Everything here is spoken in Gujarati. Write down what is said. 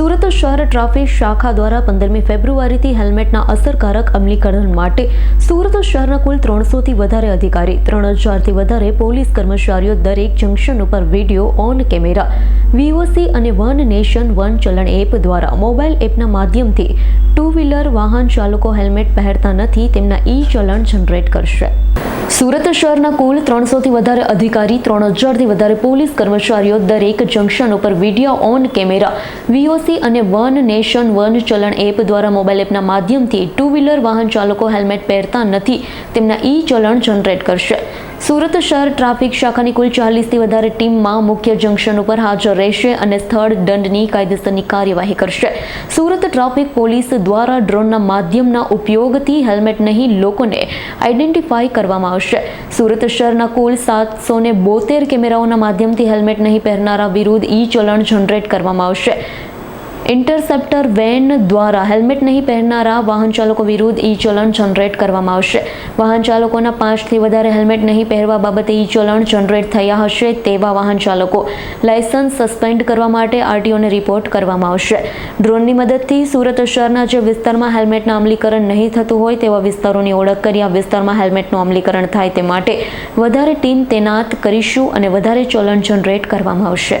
સુરત શહેર ટ્રાફિક શાખા દ્વારા પંદરમી ફેબ્રુઆરીથી હેલ્મેટના અસરકારક અમલીકરણ માટે સુરત શહેરના કુલ ત્રણસોથી વધારે અધિકારી, ત્રણ હજારથી વધારે પોલીસ કર્મચારીઓ દરેક જંકશન ઉપર વીડિયો ઓન કેમેરા વીઓસી અને one nation, one challan app દ્વારા મોબાઈલ એપના માધ્યમથી ટુ વ્હીલર વાહન ચાલકો હેલ્મેટ પહેરતા નથી, તેમના ઈ ચલણ જનરેટ કરશે. સુરત શહેરના કુલ ત્રણસોથી વધારે અધિકારી, ત્રણ હજારથી વધારે પોલીસ કર્મચારીઓ દરેક જંકશન ઉપર વીડિયો ઓન કેમેરા વીઓસી અને one nation, one challan app દ્વારા મોબાઈલ એપના માધ્યમથી ટુ વ્હીલર વાહન ચાલકો હેલ્મેટ પહેરતા નથી. તેમના ઈ ચલણ જનરેટ કરશે. સુરત શહેર ટ્રાફિક શાખાની કુલ ચાલીસથી વધારે ટીમમાં મુખ્ય જંકશન ઉપર હાજર રહેશે અને સ્થળ દંડની કાયદેસરની કાર્યવાહી કરશે. સુરત ટ્રાફિક પોલીસ દ્વારા ડ્રોનના માધ્યમના ઉપયોગથી હેલ્મેટ નહીં લોકોને આઈડેન્ટિફાઈ કરવામાં આવશે. સુરત શહેરના કુલ સાતસો બોતેર કેમેરાઓના માધ્યમથી હેલ્મેટ નહીં પહેરનારા વિરુદ્ધ ઈ ચલણ જનરેટ કરવામાં આવશે. ઇન્ટરસેપ્ટર વેન દ્વારા હેલ્મેટ નહીં પહેરનારા વાહન ચાલકો વિરુદ્ધ ઈ ચલણ જનરેટ કરવામાં આવશે. વાહન ચાલકોના પાંચથી વધારે હેલ્મેટ નહીં પહેરવા બાબતે ઈ ચલણ જનરેટ થયા હશે તેવા વાહન ચાલકો. લાયસન્સ સસ્પેન્ડ કરવા માટે આરટીઓને રિપોર્ટ કરવામાં આવશે. ડ્રોનની મદદથી સુરત શહેરના જે વિસ્તારમાં હેલ્મેટના અમલીકરણ નહીં થતું હોય તેવા વિસ્તારોની ઓળખ કરી આ વિસ્તારમાં હેલ્મેટનું અમલીકરણ થાય તે માટે વધારે ટીમ તૈનાત કરીશું અને વધારે ચલણ જનરેટ કરવામાં આવશે.